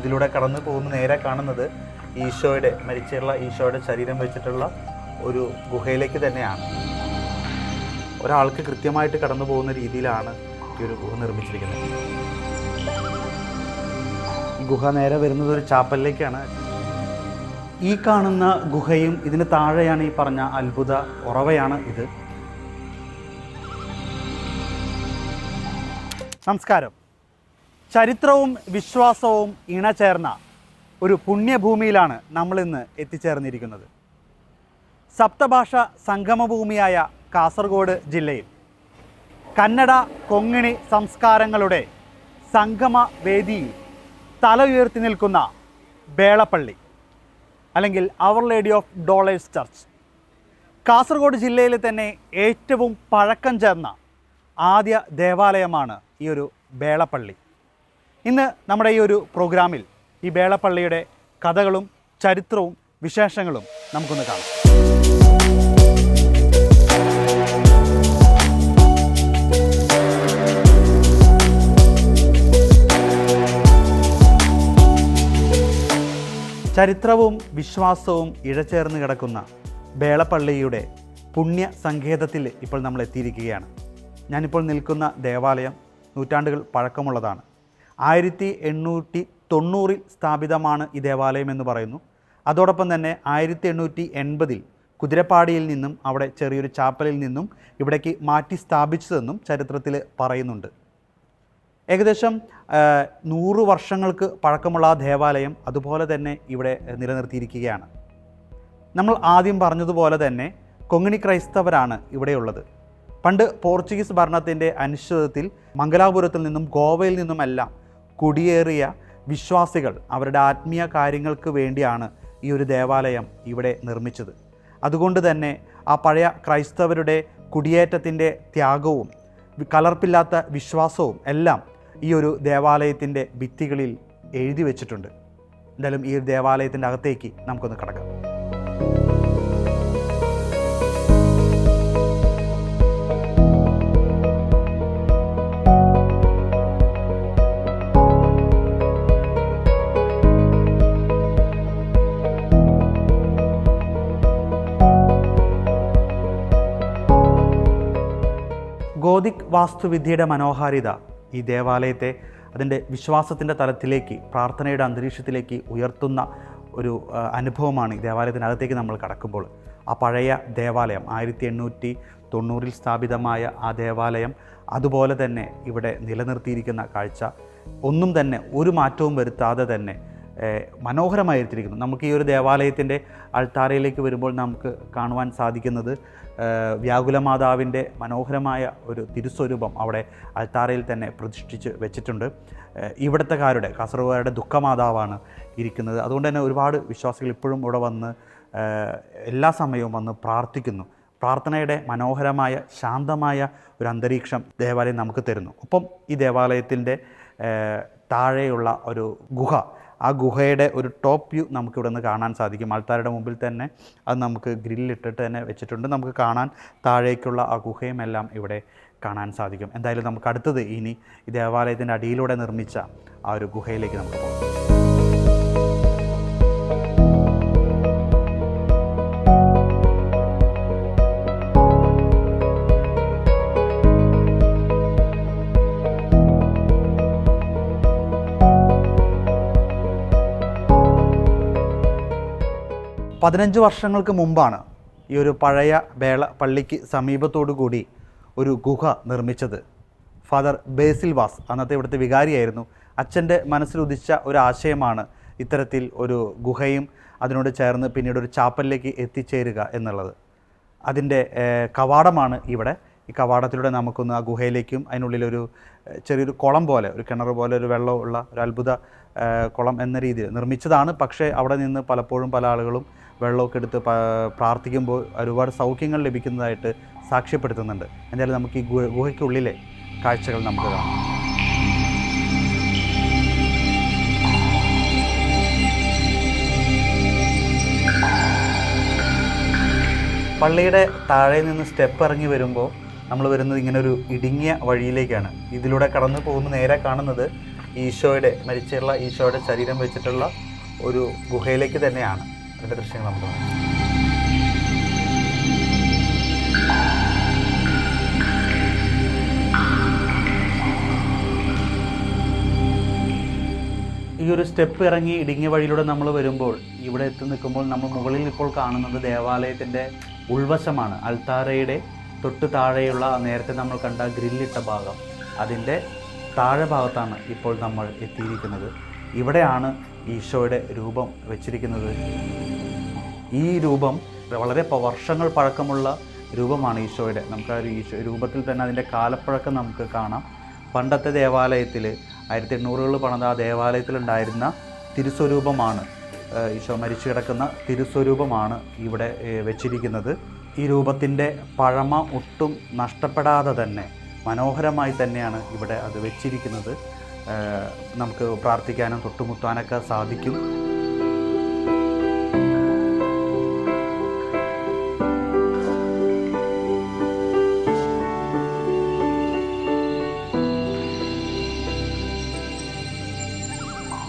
ഇതിലൂടെ കടന്നു പോകുന്ന നേരെ കാണുന്നത് ഈശോയുടെ മരിച്ചുള്ള ഈശോയുടെ ശരീരം വെച്ചിട്ടുള്ള ഒരു ഗുഹയിലേക്ക് തന്നെയാണ്. ഒരാൾക്ക് കൃത്യമായിട്ട് കടന്നു പോകുന്ന രീതിയിലാണ് ഈ ഒരു ഗുഹ നിർമ്മിച്ചിരിക്കുന്നത്. ഗുഹ നേരെ വരുന്നത് ഒരു ചാപ്പലിലേക്കാണ്. ഈ കാണുന്ന ഗുഹയും ഇതിന് താഴെയാണ് ഈ പറഞ്ഞ അത്ഭുത ഉറവയാണ് ഇത്. നമസ്കാരം. ചരിത്രവും വിശ്വാസവും ഇണചേർന്ന ഒരു പുണ്യഭൂമിയിലാണ് നമ്മളിന്ന് എത്തിച്ചേർന്നിരിക്കുന്നത്. സപ്തഭാഷ സംഗമഭൂമിയായ കാസർഗോഡ് ജില്ലയിൽ കന്നഡ കൊങ്ങിണി സംസ്കാരങ്ങളുടെ സംഗമ വേദിയിൽ തല ഉയർത്തി നിൽക്കുന്ന ബേളപ്പള്ളി അല്ലെങ്കിൽ our lady of dolours church Kasaragod ജില്ലയിലെ തന്നെ ഏറ്റവും പഴക്കം ചേർന്ന ആദ്യ ദേവാലയമാണ് ഈ ഒരു ബേളപ്പള്ളി. ഇന്ന് നമ്മുടെ ഈ ഒരു പ്രോഗ്രാമിൽ ഈ ബേളപ്പള്ളിയുടെ കഥകളും ചരിത്രവും വിശേഷങ്ങളും നമുക്കൊന്ന് കാണാം. ചരിത്രവും വിശ്വാസവും ഇഴചേർന്ന് കിടക്കുന്ന ബേളപ്പള്ളിയുടെ പുണ്യ സങ്കേതത്തിൽ ഇപ്പോൾ നമ്മൾ എത്തിയിരിക്കുകയാണ്. ഞാനിപ്പോൾ നിൽക്കുന്ന ദേവാലയം നൂറ്റാണ്ടുകൾ പഴക്കമുള്ളതാണ്. ആയിരത്തി എണ്ണൂറ്റി തൊണ്ണൂറിൽ സ്ഥാപിതമാണ് ഈ ദേവാലയം എന്ന് പറയുന്നു. അതോടൊപ്പം തന്നെ ആയിരത്തി എണ്ണൂറ്റി എൺപതിൽ കുതിരപ്പാടിയിൽ നിന്നും അവിടെ ചെറിയൊരു ചാപ്പലിൽ നിന്നും ഇവിടേക്ക് മാറ്റി സ്ഥാപിച്ചതെന്നും ചരിത്രത്തിൽ പറയുന്നുണ്ട്. ഏകദേശം നൂറ് വർഷങ്ങൾക്ക് പഴക്കമുള്ള ആ ദേവാലയം അതുപോലെ തന്നെ ഇവിടെ നിലനിർത്തിയിരിക്കുകയാണ്. നമ്മൾ ആദ്യം പറഞ്ഞതുപോലെ തന്നെ കൊങ്ങിണി ക്രൈസ്തവരാണ് ഇവിടെയുള്ളത്. പണ്ട് പോർച്ചുഗീസ് ഭരണത്തിന്റെ അനിശ്ചിതത്തിൽ മംഗലാപുരത്തിൽ നിന്നും ഗോവയിൽ നിന്നുമെല്ലാം കുടിയേറിയ വിശ്വാസികൾ അവരുടെ ആത്മീയ കാര്യങ്ങൾക്ക് വേണ്ടിയാണ് ഈ ഒരു ദേവാലയം ഇവിടെ നിർമ്മിച്ചത്. അതുകൊണ്ട് തന്നെ ആ പഴയ ക്രൈസ്തവരുടെ കുടിയേറ്റത്തിന്റെ ത്യാഗവും കലർപ്പില്ലാത്ത വിശ്വാസവും എല്ലാം ഈ ഒരു ദേവാലയത്തിന്റെ ഭിത്തികളിൽ എഴുതി വെച്ചിട്ടുണ്ട്. എന്തായാലും ഈ ഒരു ദേവാലയത്തിന്റെ അകത്തേക്ക് നമുക്കൊന്ന് കടക്കാം. വാസ്തുവിദ്യയുടെ മനോഹാരിത ഈ ദേവാലയത്തെ അതിന്റെ വിശ്വാസത്തിന്റെ തലത്തിലേക്ക് പ്രാർത്ഥനയുടെ അന്തരീക്ഷത്തിലേക്ക് ഉയർത്തുന്ന ഒരു അനുഭവമാണ് ഈ ദേവാലയത്തിനകത്തേക്ക് നമ്മൾ കടക്കുമ്പോൾ. ആ പഴയ ദേവാലയം ആയിരത്തി എണ്ണൂറ്റി തൊണ്ണൂറിൽ സ്ഥാപിതമായ ആ ദേവാലയം അതുപോലെ തന്നെ ഇവിടെ നിലനിർത്തിയിരിക്കുന്ന കാഴ്ച. ഒന്നും തന്നെ ഒരു മാറ്റവും വരുത്താതെ തന്നെ ഏഹ് മനോഹരമായിരിക്കുന്നു നമുക്ക് ഈ ഒരു ദേവാലയത്തിന്റെ അൾത്താരയിലേക്ക് വരുമ്പോൾ നമുക്ക് കാണുവാൻ സാധിക്കുന്നത് വ്യാകുലമാതാവിന്റെ മനോഹരമായ ഒരു തിരുസ്വരൂപം അവിടെ അൽത്താറയിൽ തന്നെ പ്രതിഷ്ഠിച്ച് വെച്ചിട്ടുണ്ട്. ഇവിടുത്തെക്കാരുടെ കാസർഗോഡുകാരുടെ ദുഃഖമാതാവാണ് ഇരിക്കുന്നത്. അതുകൊണ്ട് തന്നെ ഒരുപാട് വിശ്വാസികൾ ഇപ്പോഴും ഇവിടെ വന്ന് എല്ലാ സമയവും വന്ന് പ്രാർത്ഥിക്കുന്നു. പ്രാർത്ഥനയുടെ മനോഹരമായ ശാന്തമായ ഒരു അന്തരീക്ഷം ദേവാലയം നമുക്ക് തരുന്നു. ഒപ്പം ഈ ദേവാലയത്തിന്റെ താഴെയുള്ള ഒരു ഗുഹ ആ ഗുഹയുടെ ഒരു ടോപ്പ് വ്യൂ നമുക്കിവിടെ നിന്ന് കാണാൻ സാധിക്കും. ആൾക്കാരുടെ മുമ്പിൽ തന്നെ അത് നമുക്ക് ഗ്രില്ലിട്ടിട്ട് തന്നെ വെച്ചിട്ടുണ്ട്. നമുക്ക് കാണാൻ താഴേക്കുള്ള ആ ഗുഹയും എല്ലാം ഇവിടെ കാണാൻ സാധിക്കും. എന്തായാലും നമുക്ക് അടുത്തത് ഇനി ഈ ദേവാലയത്തിന്റെ അടിയിലൂടെ നിർമ്മിച്ച ആ ഒരു ഗുഹയിലേക്ക് നമുക്ക് പോകാം. പതിനഞ്ച് വർഷങ്ങൾക്ക് മുമ്പാണ് ഈ ഒരു പഴയ വേള പള്ളിക്ക് സമീപത്തോടു കൂടി ഒരു ഗുഹ നിർമ്മിച്ചത്. ഫാദർ ബേസിൽ വാസ് അന്നത്തെ ഇവിടുത്തെ വികാരിയായിരുന്നു. അച്ഛന്റെ മനസ്സിലുദിച്ച ഒരു ആശയമാണ് ഇത്തരത്തിൽ ഒരു ഗുഹയും അതിനോട് ചേർന്ന് പിന്നീട് ഒരു ചാപ്പലിലേക്ക് എത്തിച്ചേരുക എന്നുള്ളത്. അതിന്റെ കവാടമാണ് ഇവിടെ. ഈ കവാടത്തിലൂടെ നമുക്കൊന്ന് ആ ഗുഹയിലേക്കും അതിനുള്ളിലൊരു ചെറിയൊരു കുളം പോലെ ഒരു കിണർ പോലെ ഒരു വെള്ളമുള്ള ഒരു അത്ഭുത കുളം എന്ന രീതിയിൽ നിർമ്മിച്ചതാണ്. പക്ഷേ അവിടെ നിന്ന് പലപ്പോഴും പല ആളുകളും വെള്ളമൊക്കെ എടുത്ത് പ്രാർത്ഥിക്കുമ്പോൾ ഒരുപാട് സൗഖ്യങ്ങൾ ലഭിക്കുന്നതായിട്ട് സാക്ഷ്യപ്പെടുത്തുന്നുണ്ട്. എന്തായാലും നമുക്ക് ഈ ഗുഹ ഗുഹയ്ക്കുള്ളിലെ കാഴ്ചകൾ നമുക്ക് കാണാം. പള്ളിയുടെ താഴെ നിന്ന് സ്റ്റെപ്പ് ഇറങ്ങി വരുമ്പോൾ നമ്മൾ വരുന്നത് ഇങ്ങനെ ഒരു ഇടുങ്ങിയ വഴിയിലേക്കാണ്. ഇതിലൂടെ കടന്നു പോകുന്ന നേരെ കാണുന്നത് ഈശോയുടെ മരിച്ചുള്ള ഈശോയുടെ ശരീരം വെച്ചിട്ടുള്ള ഒരു ഗുഹയിലേക്ക് തന്നെയാണ്. അതിന്റെ ദൃശ്യങ്ങൾ നമുക്ക് ഈ ഒരു സ്റ്റെപ്പ് ഇറങ്ങി ഇടുങ്ങിയ വഴിയിലൂടെ നമ്മൾ വരുമ്പോൾ ഇവിടെ എത്തി നിൽക്കുമ്പോൾ നമ്മൾ മുകളിൽ ഇപ്പോൾ കാണുന്നത് ദേവാലയത്തിന്റെ ഉൾവശമാണ്. അൽത്താരയുടെ തൊട്ട് താഴെയുള്ള നേരത്തെ നമ്മൾ കണ്ട ഗ്രില്ലിട്ട ഭാഗം. അതിന്റെ താഴെ ഭാഗത്താണ് ഇപ്പോൾ നമ്മൾ എത്തിയിരിക്കുന്നത്. ഇവിടെയാണ് ഈശോയുടെ രൂപം വെച്ചിരിക്കുന്നത്. ഈ രൂപം വളരെ വർഷങ്ങൾ പഴക്കമുള്ള രൂപമാണ് ഈശോയുടെ. നമുക്ക് ആ ഈശോ രൂപത്തിൽ തന്നെ അതിന്റെ കാലപ്പഴക്കം നമുക്ക് കാണാം. പണ്ടത്തെ ദേവാലയത്തിൽ ആയിരത്തി എണ്ണൂറുകൾ പണിത ആ ദേവാലയത്തിലുണ്ടായിരുന്ന തിരുസ്വരൂപമാണ് ഈശോ മരിച്ചു കിടക്കുന്ന തിരുസ്വരൂപമാണ് ഇവിടെ വെച്ചിരിക്കുന്നത്. ഈ രൂപത്തിന്റെ പഴമ ഒട്ടും നഷ്ടപ്പെടാതെ തന്നെ മനോഹരമായി തന്നെയാണ് ഇവിടെ അത് വെച്ചിരിക്കുന്നത്. നമുക്ക് പ്രാർത്ഥിക്കാനും തൊട്ടുമുത്താനൊക്കെ സാധിക്കും.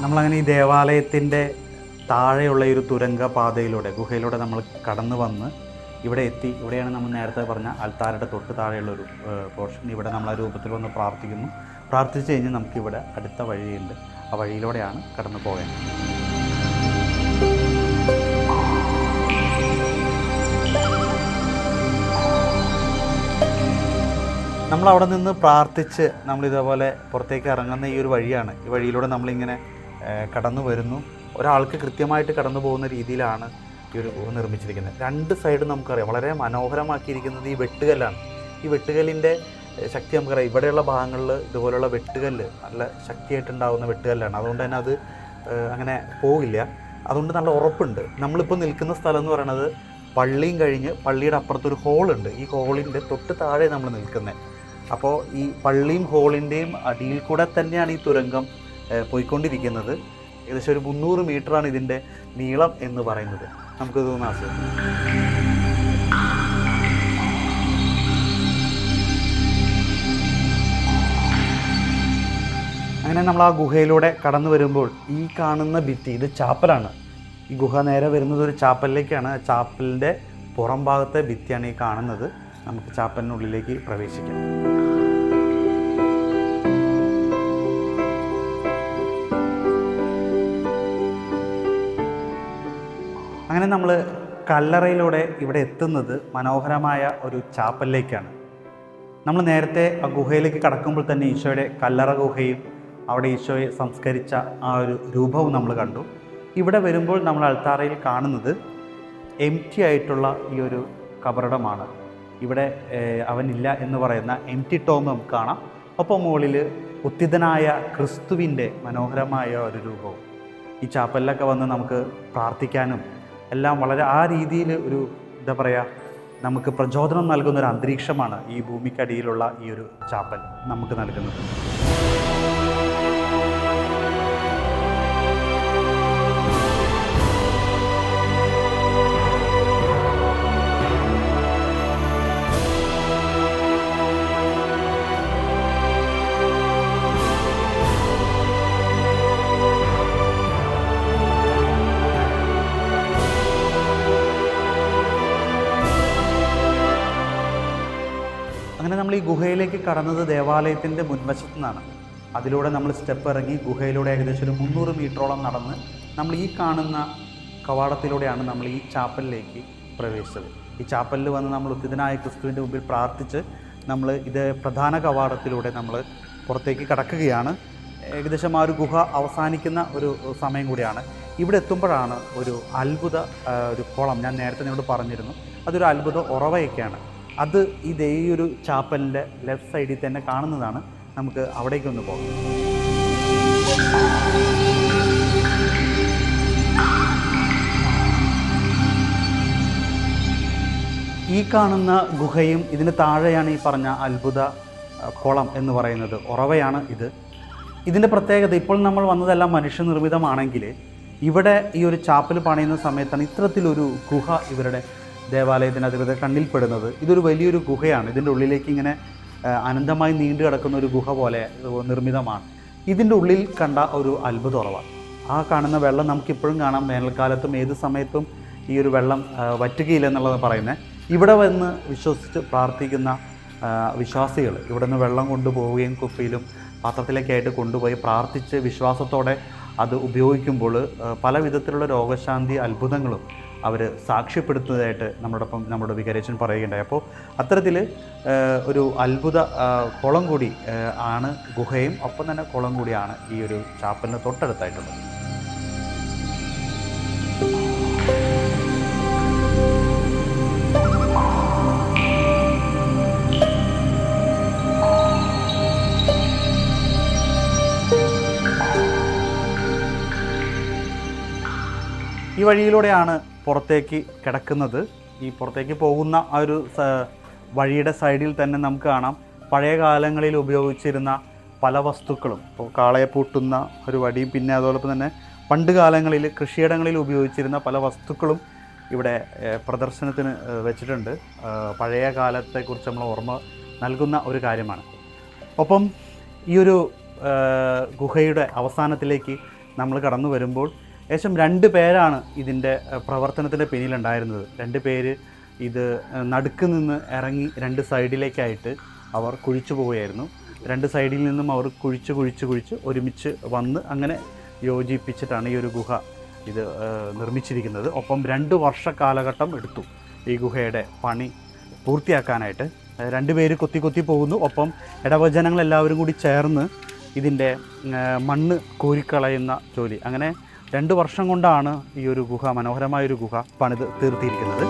നമ്മളങ്ങനെ ഈ ദേവാലയത്തിന്റെ താഴെയുള്ള ഒരു തുരങ്ക പാതയിലൂടെ ഗുഹയിലൂടെ നമ്മൾ കടന്നു വന്ന് ഇവിടെ എത്തി. ഇവിടെയാണ് നമ്മൾ നേരത്തെ പറഞ്ഞ അൽത്താരയുടെ തൊട്ട് താഴെയുള്ള ഒരു പോർഷൻ ഇവിടെ നമ്മൾ ആ രൂപത്തിൽ വന്ന് പ്രാർത്ഥിക്കുന്നു. പ്രാർത്ഥിച്ച് കഴിഞ്ഞാൽ നമുക്കിവിടെ അടുത്ത വഴിയുണ്ട്. ആ വഴിയിലൂടെയാണ് കടന്നു പോകേണ്ടത്. നമ്മൾ അവിടെ നിന്ന് പ്രാർത്ഥിച്ച് നമ്മൾ ഇതേപോലെ പുറത്തേക്ക് ഇറങ്ങുന്ന ഈ ഒരു വഴിയാണ്. ഈ വഴിയിലൂടെ നമ്മളിങ്ങനെ കടന്നു വരുന്നു. ഒരാൾക്ക് കൃത്യമായിട്ട് കടന്നു പോകുന്ന രീതിയിലാണ് ഈ ഒരു ഗുഹ നിർമ്മിച്ചിരിക്കുന്നത്. രണ്ട് സൈഡും നമുക്കറിയാം. വളരെ മനോഹരമാക്കിയിരിക്കുന്നത് ഈ വെട്ടുകല്ലാണ്. ഈ വെട്ടുകല്ലിന്റെ ശക്തി നമുക്കറിയാം ഇവിടെയുള്ള ഭാഗങ്ങളിൽ ഇതുപോലെയുള്ള വെട്ടുകല്ല് നല്ല ശക്തിയായിട്ടുണ്ടാകുന്ന വെട്ടുകല്ലാണ്. അതുകൊണ്ട് തന്നെ അത് അങ്ങനെ പോകില്ല. അതുകൊണ്ട് നല്ല ഉറപ്പുണ്ട്. നമ്മളിപ്പോൾ നിൽക്കുന്ന സ്ഥലം എന്ന് പറയുന്നത് പള്ളിയും കഴിഞ്ഞ് പള്ളിയുടെ അപ്പുറത്തൊരു ഹോളുണ്ട്. ഈ ഹോളിന്റെ തൊട്ട് താഴെ നമ്മൾ നിൽക്കുന്നത് അപ്പോൾ ഈ പള്ളിയും ഹോളിന്റെയും അടിയിൽ കൂടെ തന്നെയാണ് ഈ തുരങ്കം പോയിക്കൊണ്ടിരിക്കുന്നത്. ഏകദേശം ഒരു മുന്നൂറ് മീറ്ററാണ് ഇതിന്റെ നീളം എന്ന് പറയുന്നത്. നമുക്ക് തോന്നുന്ന അങ്ങനെ നമ്മൾ ആ ഗുഹയിലൂടെ കടന്നു വരുമ്പോൾ ഈ കാണുന്ന ഭിത്തി ഇത് ചാപ്പലാണ്. ഈ ഗുഹ നേരെ വരുന്നത് ഒരു ചാപ്പലിലേക്കാണ്. ചാപ്പലിന്റെ പുറം ഭാഗത്തെ ഭിത്തിയാണ് ഈ കാണുന്നത്. നമുക്ക് ചാപ്പലിനുള്ളിലേക്ക് പ്രവേശിക്കാം. അങ്ങനെ നമ്മൾ കല്ലറയിലൂടെ ഇവിടെ എത്തുന്നത് മനോഹരമായ ഒരു ചാപ്പലിലേക്കാണ്. നമ്മൾ നേരത്തെ ആ ഗുഹയിലേക്ക് കടക്കുമ്പോൾ തന്നെ ഈശോയുടെ കല്ലറ ഗുഹയും അവിടെ ഈശോയെ സംസ്കരിച്ച ആ ഒരു രൂപവും നമ്മൾ കണ്ടു. ഇവിടെ വരുമ്പോൾ നമ്മൾ അൾത്താറയിൽ കാണുന്നത് എം ടി ആയിട്ടുള്ള ഈ ഒരു കബറിടമാണ്. ഇവിടെ അവനില്ല എന്ന് പറയുന്ന എം ടി ടോം നമുക്ക് കാണാം. ഒപ്പം മുകളിൽ ഉത്തിതനായ ക്രിസ്തുവിന്റെ മനോഹരമായ ഒരു രൂപവും. ഈ ചാപ്പലിലൊക്കെ വന്ന് നമുക്ക് പ്രാർത്ഥിക്കാനും എല്ലാം വളരെ ആ രീതിയിൽ ഒരു എന്താ പറയുക നമുക്ക് പ്രചോദനം നൽകുന്ന ഒരു അന്തരീക്ഷമാണ് ഈ ഭൂമിക്കടിയിലുള്ള ഈ ഒരു ചാപ്പൽ നമുക്ക് നൽകുന്നത്. ഗുഹയിലേക്ക് കടന്നത് ദേവാലയത്തിന്റെ മുൻവശത്തു നിന്നാണ് അതിലൂടെ നമ്മൾ സ്റ്റെപ്പ് ഇറങ്ങി ഗുഹയിലൂടെ ഏകദേശം ഒരു മുന്നൂറ് മീറ്ററോളം നടന്ന് നമ്മൾ ഈ കാണുന്ന കവാടത്തിലൂടെയാണ് നമ്മൾ ഈ ചാപ്പലിലേക്ക് പ്രവേശിച്ചത്. ഈ ചാപ്പലിൽ വന്ന് നമ്മൾ ഉത്തിതനായ ക്രിസ്തുവിന്റെ മുമ്പിൽ പ്രാർത്ഥിച്ച് നമ്മൾ ഇത് പ്രധാന കവാടത്തിലൂടെ നമ്മൾ പുറത്തേക്ക് കടക്കുകയാണ്. ഏകദേശം ആ ഒരു ഗുഹ അവസാനിക്കുന്ന ഒരു സമയം കൂടിയാണ്. ഇവിടെ എത്തുമ്പോഴാണ് ഒരു അത്ഭുത ഒരു കുളം. ഞാൻ നേരത്തെ നിങ്ങളോട് പറഞ്ഞിരുന്നു. അതൊരു അത്ഭുത ഉറവയൊക്കെയാണ്. അത് ഇത് ഈ ഒരു ചാപ്പലിന്റെ ലെഫ്റ്റ് സൈഡിൽ തന്നെ കാണുന്നതാണ്. നമുക്ക് അവിടേക്കൊന്ന് പോകാം. ഈ കാണുന്ന ഗുഹയും ഇതിന് താഴെയാണ് ഈ പറഞ്ഞ അത്ഭുത കുളം എന്ന് പറയുന്നത്. ഉറവയാണ് ഇത്. ഇതിന്റെ പ്രത്യേകത ഇപ്പോൾ നമ്മൾ വന്നതെല്ലാം മനുഷ്യനിർമ്മിതമാണെങ്കിൽ ഇവിടെ ഈ ഒരു ചാപ്പൽ പണിയുന്ന സമയത്താണ് ഇത്തരത്തിലൊരു ഗുഹ ഇവരുടെ ദേവാലയത്തിന് അധികൃതർ കണ്ണിൽപ്പെടുന്നത് ഇതൊരു വലിയൊരു ഗുഹയാണ്. ഇതിന്റെ ഉള്ളിലേക്ക് ഇങ്ങനെ അനന്തമായി നീണ്ടു കിടക്കുന്ന ഒരു ഗുഹ പോലെ നിർമ്മിതമാണ്. ഇതിന്റെ ഉള്ളിൽ കണ്ട ഒരു അത്ഭുത ഉറവാണ് ആ കാണുന്ന വെള്ളം നമുക്കിപ്പോഴും കാണാം. വേനൽക്കാലത്തും ഏത് സമയത്തും ഈ ഒരു വെള്ളം വറ്റുകയില്ല എന്നുള്ളത് പറയുന്നത് ഇവിടെ വന്ന് വിശ്വസിച്ച് പ്രാർത്ഥിക്കുന്ന വിശ്വാസികൾ ഇവിടെ നിന്ന് വെള്ളം കൊണ്ടുപോവുകയും കുപ്പിയിലും പാത്രത്തിലേക്കായിട്ട് കൊണ്ടുപോയി പ്രാർത്ഥിച്ച് വിശ്വാസത്തോടെ അത് ഉപയോഗിക്കുമ്പോൾ പല വിധത്തിലുള്ള രോഗശാന്തി അത്ഭുതങ്ങളും അവർ സാക്ഷ്യപ്പെടുത്തുന്നതായിട്ട് നമ്മളോടൊപ്പം നമ്മുടെ വികരേച്ചൻ പറയുകയുണ്ടായി. അപ്പോൾ അത്തരത്തിൽ ഒരു അത്ഭുത കുളം കൂടി ആണ് ഗുഹയും. ഒപ്പം തന്നെ കുളം കൂടിയാണ് ഈ ഒരു ചാപ്പലിന് തൊട്ടടുത്തായിട്ടുള്ളത്. ഈ വഴിയിലൂടെയാണ് പുറത്തേക്ക് കിടക്കുന്നത്. ഈ പുറത്തേക്ക് പോകുന്ന ആ ഒരു വഴിയുടെ സൈഡിൽ തന്നെ നമുക്ക് കാണാം. പഴയ കാലങ്ങളിൽ ഉപയോഗിച്ചിരുന്ന പല വസ്തുക്കളും. ഇപ്പോൾ കാളയെ പൂട്ടുന്ന ഒരു വടിയും പിന്നെ അതോടൊപ്പം തന്നെ പണ്ട് കാലങ്ങളിൽ കൃഷിയിടങ്ങളിൽ ഉപയോഗിച്ചിരുന്ന പല വസ്തുക്കളും ഇവിടെ പ്രദർശനത്തിന് വെച്ചിട്ടുണ്ട്. പഴയ കാലത്തെക്കുറിച്ച് നമ്മൾ ഓർമ്മ നൽകുന്ന ഒരു കാര്യമാണ്. ഒപ്പം ഈ ഒരു ഗുഹയുടെ അവസാനത്തിലേക്ക് നമ്മൾ കടന്നു വരുമ്പോൾ ഏകദേശം രണ്ട് പേരാണ് ഇതിന്റെ പ്രവർത്തനത്തിന്റെ പിന്നിലുണ്ടായിരുന്നത്. രണ്ട് പേര് ഇത് നടുക്ക് നിന്ന് ഇറങ്ങി രണ്ട് സൈഡിലേക്കായിട്ട് അവർ കുഴിച്ചു പോവുകയായിരുന്നു. രണ്ട് സൈഡിൽ നിന്നും അവർ കുഴിച്ച് കുഴിച്ച് കുഴിച്ച് ഒരുമിച്ച് വന്ന് അങ്ങനെ യോജിപ്പിച്ചിട്ടാണ് ഈ ഒരു ഗുഹ ഇത് നിർമ്മിച്ചിരിക്കുന്നത്. ഒപ്പം രണ്ട് വർഷ കാലഘട്ടം എടുത്തു ഈ ഗുഹയുടെ പണി പൂർത്തിയാക്കാനായിട്ട്. രണ്ടുപേര് കൊത്തി കൊത്തി പോകുന്നു. ഒപ്പം ഇടവചനങ്ങളെല്ലാവരും കൂടി ചേർന്ന് ഇതിന്റെ മണ്ണ് കോരിക്കളയുന്ന ജോലി. അങ്ങനെ രണ്ട് വർഷം കൊണ്ടാണ് ഈ ഒരു ഗുഹ മനോഹരമായൊരു ഗുഹ പണിത് തീർത്തിയിരിക്കുന്നത്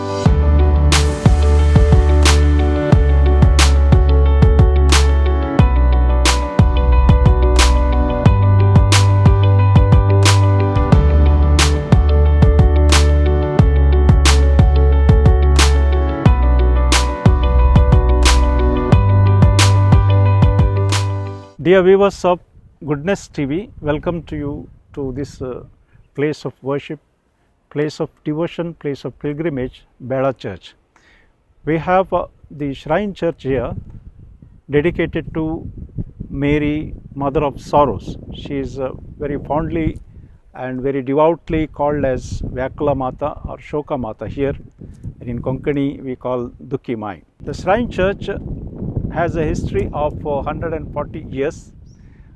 Dear viewers of Goodness TV, welcome to you to this uh, place of worship, place of devotion, place of pilgrimage, Bela Church. We have uh, the Shrine Church here dedicated to Mary, Mother of Sorrows. She is uh, very fondly and very devoutly called as Vyakula Mata or Shoka Mata here. And in Konkani, we call Dukhi Mai. The Shrine Church has a history of uh, 140 years.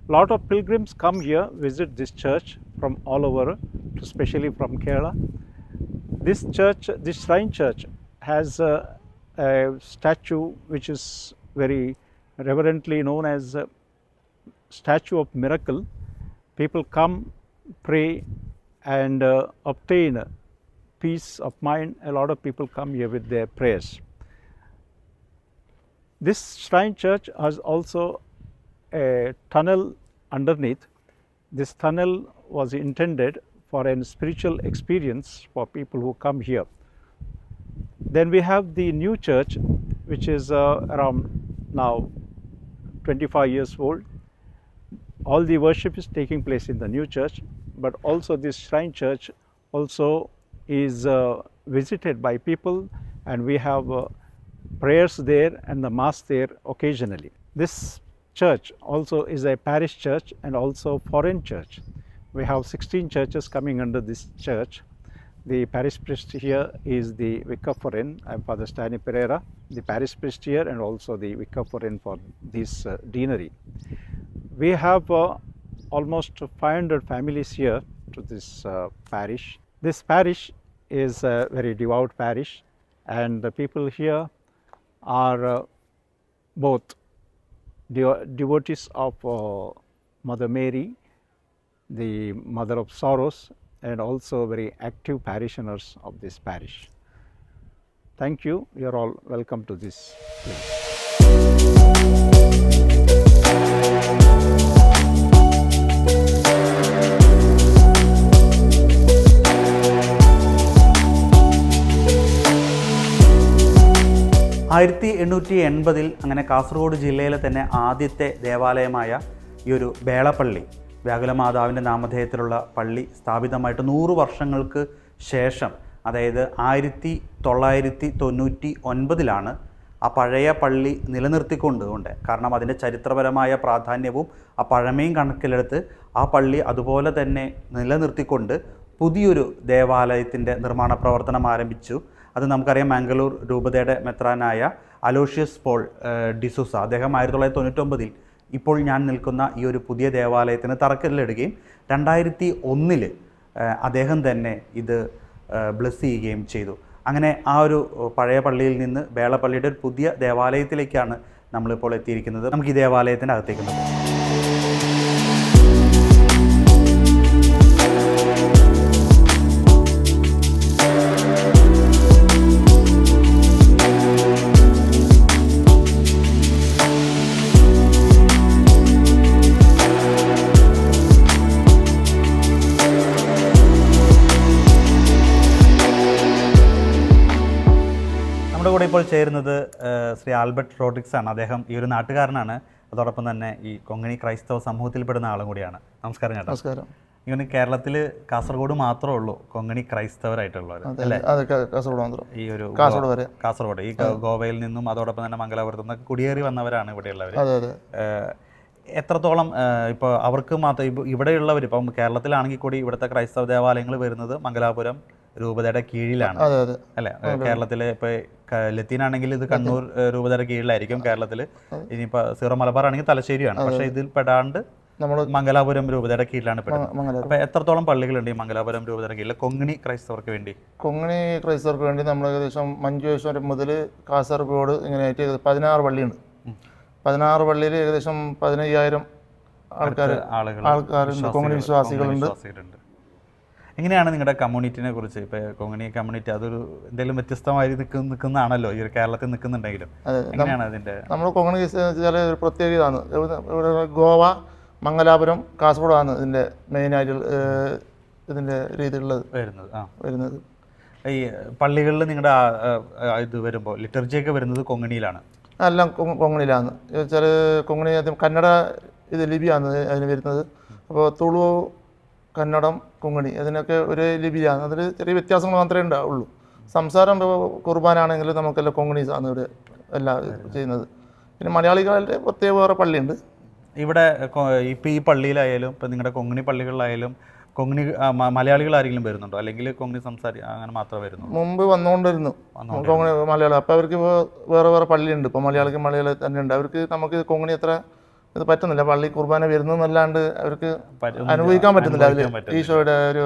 Lot of pilgrims come here, visit this church from all over, especially from Kerala. This church, this shrine church, has uh, a statue which is very reverently known as uh, statue of miracle. People come, pray, and uh, obtain peace of mind. A lot of people come here with their prayers. This shrine church has also a tunnel underneath. This tunnel was intended for a spiritual experience for people who come here. Then we have the new church, which is uh, around now 25 years old. All the worship is taking place in the new church, but also this shrine church also is uh, visited by people, and we have uh, prayers there and the mass there occasionally. This church also is a parish church and also foreign church. We have 16 churches coming under this church. The parish priest here is the Vicar Foreign. I'm Father Stanley Pereira, the parish priest here, and also the Vicar Foreign for this uh, deanery. We have uh, almost 500 families here to this uh, parish. This parish is a very devout parish, and the people here are uh, both devo- devotees of uh, Mother Mary, the Mother of Sorrows, and also very active parishioners of this parish. Thank you. You are all welcome to this place. ആയിരത്തി എണ്ണൂറ്റി എൺപതിൽ അങ്ങനെ കാസർഗോഡ് ജില്ലയിലെ തന്നെ ആദ്യത്തെ ദേവാലയമായ ഈ ഒരു ബേളപ്പള്ളി വ്യാകുലമാതാവിന്റെ നാമധേയത്തിലുള്ള പള്ളി സ്ഥാപിതമായിട്ട് നൂറ് വർഷങ്ങൾക്ക് ശേഷം അതായത് ആയിരത്തി തൊള്ളായിരത്തി തൊണ്ണൂറ്റി ഒൻപതിലാണ് ആ പഴയ പള്ളി നിലനിർത്തിക്കൊണ്ടുകൊണ്ട് കാരണം അതിന്റെ ചരിത്രപരമായ പ്രാധാന്യവും ആ പഴമയും കണക്കിലെടുത്ത് ആ പള്ളി അതുപോലെ തന്നെ നിലനിർത്തിക്കൊണ്ട് പുതിയൊരു ദേവാലയത്തിന്റെ നിർമ്മാണ പ്രവർത്തനം ആരംഭിച്ചു. അത് നമുക്കറിയാം മാംഗ്ലൂർ രൂപതയുടെ മെത്രാനായ അലോഷ്യസ് പോൾ ഡിസുസ. അദ്ദേഹം ആയിരത്തി തൊള്ളായിരത്തി തൊണ്ണൂറ്റൊമ്പതിൽ ഇപ്പോൾ ഞാൻ നിൽക്കുന്ന ഈ ഒരു പുതിയ ദേവാലയത്തിന് തറക്കല്ലിടുകയും രണ്ടായിരത്തി ഒന്നിൽ അദ്ദേഹം തന്നെ ഇത് ബ്ലസ് ചെയ്യുകയും ചെയ്തു. അങ്ങനെ ആ ഒരു പഴയ പള്ളിയിൽ നിന്ന് വേളപ്പള്ളിയുടെ ഒരു പുതിയ ദേവാലയത്തിലേക്കാണ് നമ്മളിപ്പോൾ എത്തിയിരിക്കുന്നത്. നമുക്ക് ഈ ദേവാലയത്തിന്റെ അകത്തേക്ക് പോകാം ചേരുന്നത് ശ്രീ ആൽബർട്ട് റോഡ്രിക്സ് ആണ് അദ്ദേഹം ഈ ഒരു നാട്ടുകാരനാണ്. അതോടൊപ്പം തന്നെ ഈ കൊങ്ങണി ക്രൈസ്തവ സമൂഹത്തിൽപ്പെടുന്ന ആളും കൂടിയാണ്. നമസ്കാരം ചേട്ടാ. നമസ്കാരം. ഇങ്ങനെ കേരളത്തിൽ കാസർഗോഡ് മാത്രമേ ഉള്ളൂ കൊങ്ങണി ക്രൈസ്തവരായിട്ടുള്ളവർ അതെ കാസർഗോഡ് മാത്രം. ഈ ഒരു കാസർഗോഡ് വരെ. കാസർഗോഡ്. ഈ ഗോവയിൽ നിന്നും അതോടൊപ്പം തന്നെ മംഗലാപുരത്തു നിന്നൊക്കെ കുടിയേറി വന്നവരാണ് ഇവിടെയുള്ളവർ എത്രത്തോളം ഇപ്പോൾ അവർക്ക് മാത്രം ഇവിടെയുള്ളവർ ഇപ്പം കേരളത്തിലാണെങ്കിൽ കൂടി ഇവിടുത്തെ ക്രൈസ്തവ ദേവാലയങ്ങൾ വരുന്നത് മംഗലാപുരം രൂപതയുടെ കീഴിലാണ്. അല്ലെ? കേരളത്തിലെ ഇപ്പൊ ലത്തീനാണെങ്കിൽ ഇത് കണ്ണൂർ രൂപതയുടെ കീഴിലായിരിക്കും കേരളത്തിൽ ഇനിയിപ്പോ സീറോ മലബാർ ആണെങ്കിൽ തലശ്ശേരിയാണ് പക്ഷെ ഇതിൽ പെടാണ്ട് നമ്മൾ മംഗലാപുരം രൂപതയുടെ കീഴിലാണ് പെടുന്നത്. അപ്പൊ എത്രത്തോളം പള്ളികളുണ്ട് ഈ മംഗലാപുരം രൂപതയുടെ കീഴിൽ കൊങ്ങിണി ക്രൈസ്തവർക്ക് വേണ്ടി. കൊങ്ങിണി ക്രൈസ്തവർക്ക് വേണ്ടി നമ്മൾ ഏകദേശം മഞ്ചേശ്വരം മുതൽ കാസർഗോഡ് ഇങ്ങനെ ആയിട്ട് പതിനാറ് പള്ളിയുണ്ട്. പതിനാറ് പള്ളിയിൽ ഏകദേശം പതിനയ്യായിരം ആൾക്കാർ ആൾക്കാരുണ്ട്. കൊങ്ങിണി വിശ്വാസികളുണ്ട്. എങ്ങനെയാണ് നിങ്ങളുടെ കമ്മ്യൂണിറ്റിനെ കുറിച്ച്? ഇപ്പൊ കൊങ്ങണി കമ്മ്യൂണിറ്റി അതൊരു എന്തെങ്കിലും വ്യത്യസ്തമായി നിൽക്കുന്ന നിൽക്കുന്നതാണല്ലോ ഈ ഒരു കേരളത്തിൽ നിൽക്കുന്നുണ്ടെങ്കിലും എങ്ങനെയാണ് അതിന്റെ നമ്മൾ കൊങ്ങണി വെച്ചാൽ ഒരു പ്രത്യേക ഇതാണ്. ഗോവ മംഗലാപുരം കാസർഗോഡാണ് ഇതിന്റെ മെയിനായിട്ട് ഇതിന്റെ രീതിയിലുള്ളത്. വരുന്നത് ആ. വരുന്നത്. ഈ പള്ളികളിൽ നിങ്ങളുടെ ഇത് വരുമ്പോൾ ലിറ്റർജിയൊക്കെ വരുന്നത് കൊങ്ങണിയിലാണ്. എല്ലാം കൊങ്ങണിയിലാണ്. വെച്ചാൽ കൊങ്ങണി കന്നഡ ഇത് ലിപിയാണ് അതിന് വരുന്നത്. അപ്പോൾ തുളു കന്നഡം കൊങ്ങിണി അതിനൊക്കെ ഒരേ ലിപിയാണ് അതിൽ ചെറിയ വ്യത്യാസങ്ങൾ മാത്രമേ ഉണ്ടാവുള്ളൂ. സംസാരം കുർബാനാണെങ്കിൽ നമുക്കെല്ലാം ആണ് ഇവിടെ എല്ലാം ചെയ്യുന്നത്. പിന്നെ മലയാളികളുടെ പ്രത്യേക വേറെ പള്ളിയുണ്ട്. ഇവിടെ ഇപ്പം ഈ പള്ളിയിലായാലും ഇപ്പം നിങ്ങളുടെ കൊങ്ങിണി പള്ളികളിലായാലും കൊങ്ങിണി മലയാളികൾ ആരെങ്കിലും വരുന്നുണ്ടോ? അല്ലെങ്കിൽ കൊങ്ങിണി സംസാരി അങ്ങനെ മാത്രമേ വരുന്നു മുമ്പ് വന്നുകൊണ്ടിരുന്നു കൊങ്ങിണി മലയാളം. അപ്പോൾ അവർക്ക് ഇപ്പോൾ വേറെ വേറെ പള്ളിയുണ്ട്. ഇപ്പോൾ മലയാളിക്ക് മലയാളം തന്നെ ഉണ്ട്. അവർക്ക് നമുക്ക് കൊങ്ങിണി അത്ര ഇത് പറ്റുന്നില്ല. പള്ളി കുർബാന വരുന്നതെന്നല്ലാണ്ട് അവർക്ക് അനുഭവിക്കാൻ പറ്റുന്നില്ല. അതിൽ ഈശോയുടെ ഒരു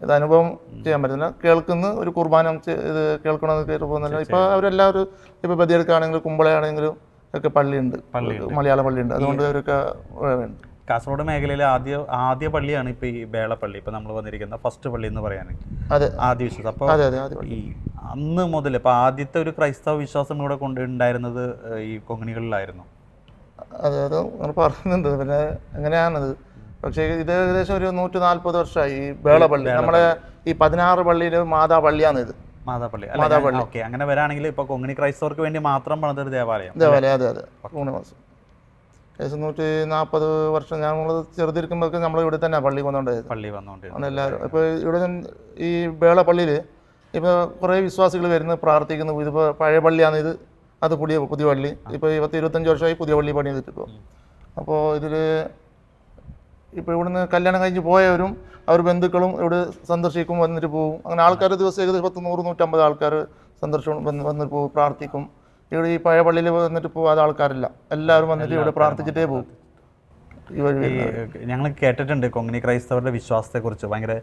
ഇത് അനുഭവം ചെയ്യാൻ പറ്റുന്നില്ല. കേൾക്കുന്ന ഒരു കുർബാന ഇത് കേൾക്കണമെന്ന് കയറി പോകുന്നില്ല ഇപ്പോൾ അവരെല്ലാവരും ഇപ്പോൾ ബദിയെടുക്കുകയാണെങ്കിലും കുമ്പളയാണെങ്കിലും ഒക്കെ പള്ളിയുണ്ട്. മലയാള പള്ളിയുണ്ട്. അതുകൊണ്ട് അവരൊക്കെ വേണ്ട കാസർഗോഡ് മേഖലയിലെ ആദ്യ ആദ്യ പള്ളിയാണ് ഇപ്പൊ ഈ വേളപ്പള്ളി. ഇപ്പൊ നമ്മൾ വന്നിരിക്കുന്ന ഫസ്റ്റ് പള്ളി എന്ന് അതെ. ആദ്യ വിശ്വാസം. അപ്പോൾ ഈ അന്ന് മുതൽ ഇപ്പൊ ആദ്യത്തെ ഒരു ക്രൈസ്തവ വിശ്വാസം ഇവിടെ കൊണ്ട് ഉണ്ടായിരുന്നത് ഏഹ്, ഈ കൊങ്ങിണികളിലായിരുന്നു അതെ അത് അങ്ങനെ പറയുന്നുണ്ട്. പിന്നെ എങ്ങനെയാണത്? പക്ഷേ ഇത് ഏകദേശം ഒരു നൂറ്റി നാൽപ്പത് വർഷമായി ഈ വേളപള്ളി. നമ്മുടെ ഈ പതിനാറ് പള്ളിയിൽ മാതാ പള്ളിയാണ് ഇത് മാതാപ്പള്ളി മാതാപ്പള്ളി. ഓക്കെ. അങ്ങനെ വരാണെങ്കിൽ ഇപ്പൊ കൊങ്ങിണി ക്രൈസ്തവർക്ക് വേണ്ടി മാത്രം പണിതൊരു ദേവാലയം. ദേവാലയം. അതെ അതെ. മൂന്ന് മാസം. ഏകദേശം നൂറ്റി നാൽപ്പത് വർഷം ഞങ്ങൾ ചെറുതിരിക്കുമ്പോഴൊക്കെ നമ്മൾ ഇവിടെ തന്നെ പള്ളി കൊണ്ടുണ്ടായത് പള്ളി വന്നുകൊണ്ടിരുന്നു ആണ് എല്ലാവരും ഇപ്പോൾ ഇവിടെ ഈ വേള പള്ളിയിൽ ഇപ്പോൾ കുറേ വിശ്വാസികൾ വരുന്നു പ്രാർത്ഥിക്കുന്നു. ഇതിപ്പോൾ പഴയ പള്ളിയാണ് ഇത് അത് പുതിയ പുതിയ പള്ളി. ഇപ്പോൾ ഇരുപത്തി പത്ത് ഇരുപത്തഞ്ച് വർഷമായി പുതിയ പള്ളി പണി ചെയ്തിട്ടിപ്പോൾ അപ്പോൾ ഇതിൽ ഇപ്പോൾ ഇവിടുന്ന് കല്യാണം കഴിഞ്ഞ് പോയവരും അവർ ബന്ധുക്കളും ഇവിടെ സന്ദർശിക്കും വന്നിട്ട് പോകും അങ്ങനെ ആൾക്കാർ ദിവസം ഏകദേശം പത്ത് നൂറ് നൂറ്റമ്പത് ആൾക്കാർ സന്ദർശനം വന്ന് വന്നിട്ട് പോകും പ്രാർത്ഥിക്കും. ഇവിടെ ഈ പഴയ പള്ളിയിൽ വന്നിട്ട് പോകാതെ ആൾക്കാരില്ല. എല്ലാവരും വന്നിട്ട് ഇവിടെ പ്രാർത്ഥിച്ചിട്ടേ പോകും ഞങ്ങൾ കേട്ടിട്ടുണ്ട് കൊങ്ങിണി ക്രൈസ്തവരുടെ വിശ്വാസത്തെക്കുറിച്ച്. ഭയങ്കര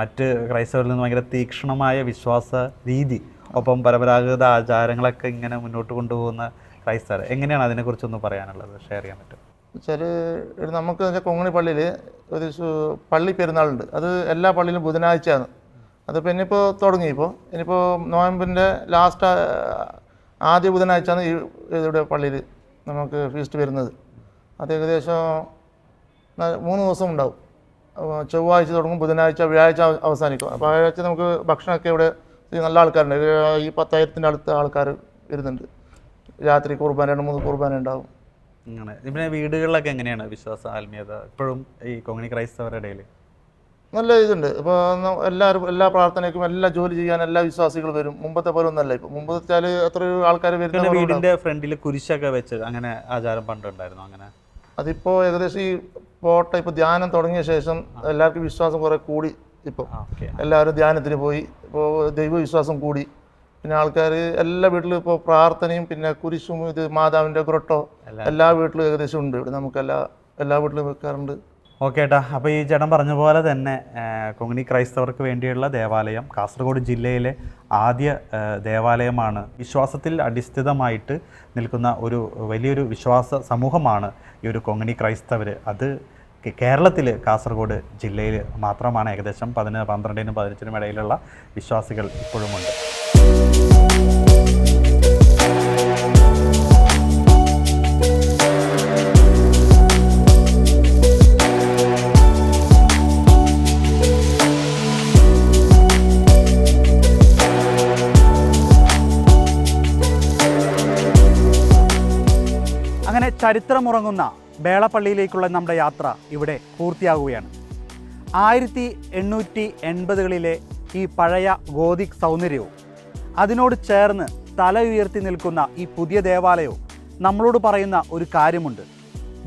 മറ്റ് ക്രൈസ്തവരിൽ നിന്ന് ഭയങ്കര തീക്ഷണമായ വിശ്വാസ രീതി. ഒപ്പം പരമ്പരാഗത ആചാരങ്ങളൊക്കെ ഇങ്ങനെ മുന്നോട്ട് കൊണ്ടുപോകുന്ന ക്രൈസ്തവർ. എങ്ങനെയാണ് അതിനെക്കുറിച്ചൊന്ന് പറയാനുള്ളത്? ഷെയർ ചെയ്യാൻ പറ്റും. വെച്ചാൽ നമുക്ക് കൊങ്ങണി പള്ളിയിൽ ഒരു പള്ളി പെരുന്നാളുണ്ട്. അത് എല്ലാ പള്ളിയിലും ബുധനാഴ്ചയാണ്. അതിപ്പോൾ ഇനിയിപ്പോൾ തുടങ്ങി. ഇപ്പോൾ ഇനിയിപ്പോൾ നോയമ്പിന്റെ ലാസ്റ്റ് ആദ്യ ബുധനാഴ്ചയാണ് ഈ ഇവിടെ പള്ളിയിൽ നമുക്ക് ഫീസ്റ്റ് വരുന്നത്. അത് ഏകദേശം മൂന്ന് ദിവസം ഉണ്ടാവും. ചൊവ്വാഴ്ച തുടങ്ങും ബുധനാഴ്ച വ്യാഴാഴ്ച അവസാനിക്കും. അപ്പോൾ വ്യാഴാഴ്ച നമുക്ക് ഭക്ഷണമൊക്കെ ഇവിടെ നല്ല ആൾക്കാരുണ്ട്. ഈ പത്തായിരത്തിന്റെ അടുത്ത ആൾക്കാർ വരുന്നുണ്ട്. രാത്രി കുർബാന രണ്ട് മൂന്ന് കുർബാന ഉണ്ടാവും. അങ്ങനെ പിന്നെ വീടുകളിലൊക്കെ എങ്ങനെയാണ് വിശ്വാസ ആത്മീയത? ഇപ്പോഴും ഈ കൊങ്ങിണി ക്രൈസ്തവരുടെ ഇടയിൽ? നല്ല ഇതുണ്ട്. ഇപ്പോൾ എല്ലാവരും എല്ലാ പ്രാർത്ഥനയ്ക്കും എല്ലാ ജോലി ചെയ്യാൻ എല്ലാ വിശ്വാസികൾ വരും. മുമ്പത്തെ പോലെ ഒന്നല്ല. ഇപ്പോൾ മുമ്പത്തെ വെച്ചാൽ അത്ര ആൾക്കാർ വരുന്ന വീടിന്റെ ഫ്രണ്ടിൽ കുരിശൊക്കെ വെച്ച് അങ്ങനെ ആചാരം പണ്ടുണ്ടായിരുന്നു അങ്ങനെ. അതിപ്പോൾ ഏകദേശം ഈ പോട്ട ഇപ്പോൾ ധ്യാനം തുടങ്ങിയ ശേഷം എല്ലാവർക്കും വിശ്വാസം കുറേ കൂടി ഇപ്പോൾ എല്ലാവരും ധ്യാനത്തിന് പോയി. ഇപ്പോൾ ദൈവവിശ്വാസം കൂടി. പിന്നെ ആൾക്കാർ എല്ലാ വീട്ടിലും ഇപ്പോൾ പ്രാർത്ഥനയും പിന്നെ കുരിശും ഇത് മാതാവിന്റെ ഗ്രൊട്ടോ എല്ലാ വീട്ടിലും ഏകദേശം ഉണ്ട്. ഇവിടെ നമുക്ക് എല്ലാ എല്ലാ വീട്ടിലും വെക്കാറുണ്ട്. ഓക്കെ ഏട്ടാ. അപ്പോൾ ഈ ചേട്ടൻ പറഞ്ഞ പോലെ തന്നെ കൊങ്ങിണി ക്രൈസ്തവർക്ക് വേണ്ടിയുള്ള ദേവാലയം കാസർഗോഡ് ജില്ലയിലെ ആദ്യ ദേവാലയമാണ്. വിശ്വാസത്തിൽ അടിസ്ഥിതമായിട്ട് നിൽക്കുന്ന ഒരു വലിയൊരു വിശ്വാസ സമൂഹമാണ് ഈ ഒരു കൊങ്ങിണി ക്രൈസ്തവർ അത് കേരളത്തിൽ കാസർഗോഡ് ജില്ലയിൽ മാത്രമാണ് ഏകദേശം പതിന് പന്ത്രണ്ടിനും പതിനഞ്ചിനും ഇടയിലുള്ള വിശ്വാസികൾ ഇപ്പോഴുമുണ്ട്. ചരിത്രമുറങ്ങുന്ന ബേളപ്പള്ളിയിലേക്കുള്ള നമ്മുടെ യാത്ര ഇവിടെ പൂർത്തിയാകുകയാണ് ആയിരത്തി എണ്ണൂറ്റി എൺപതുകളിലെ ഈ പഴയ ഗോതിക് സൗന്ദര്യവും അതിനോട് ചേർന്ന് തല ഉയർത്തി നിൽക്കുന്ന ഈ പുതിയ ദേവാലയവും നമ്മളോട് പറയുന്ന ഒരു കാര്യമുണ്ട്.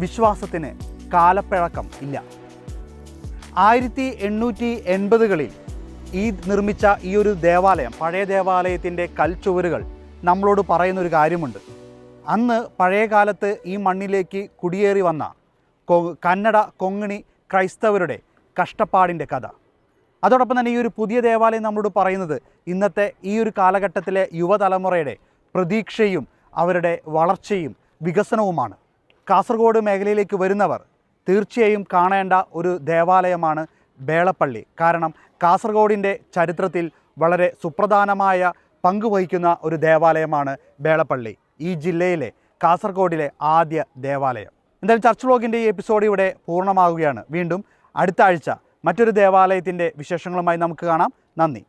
വിശ്വാസത്തിന് കാലപ്പഴക്കം ഇല്ല. ആയിരത്തി എണ്ണൂറ്റി എൺപതുകളിൽ ഈ നിർമ്മിച്ച ഈ ഒരു ദേവാലയം പഴയ ദേവാലയത്തിന്റെ കൽച്ചുവരുകൾ നമ്മളോട് പറയുന്ന ഒരു കാര്യമുണ്ട്. അന്ന് പഴയകാലത്ത് ഈ മണ്ണിലേക്ക് കുടിയേറി വന്ന കന്നഡ കൊങ്ങിണി ക്രൈസ്തവരുടെ കഷ്ടപ്പാടിന്റെ കഥ. അതോടൊപ്പം തന്നെ ഈ ഒരു പുതിയ ദേവാലയം നമ്മളോട് പറയുന്നത് ഇന്നത്തെ ഈ ഒരു കാലഘട്ടത്തിലെ യുവതലമുറയുടെ പ്രതീക്ഷയും അവരുടെ വളർച്ചയും വികസനവുമാണ്. കാസർഗോഡ് മേഖലയിലേക്ക് വരുന്നവർ തീർച്ചയായും കാണേണ്ട ഒരു ദേവാലയമാണ് ബേളപ്പള്ളി. കാരണം കാസർഗോഡിന്റെ ചരിത്രത്തിൽ വളരെ സുപ്രധാനമായ പങ്കുവഹിക്കുന്ന ഒരു ദേവാലയമാണ് ബേളപ്പള്ളി. ഈ ജില്ലയിലെ കാസർഗോഡിലെ ആദ്യ ദേവാലയം. എന്തായാലും ചർച്ച് വ്ലോഗിന്റെ ഈ എപ്പിസോഡ് ഇവിടെ പൂർണമാകുകയാണ് വീണ്ടും അടുത്ത ആഴ്ച മറ്റൊരു ദേവാലയത്തിന്റെ വിശേഷങ്ങളുമായി നമുക്ക് കാണാം. നന്ദി.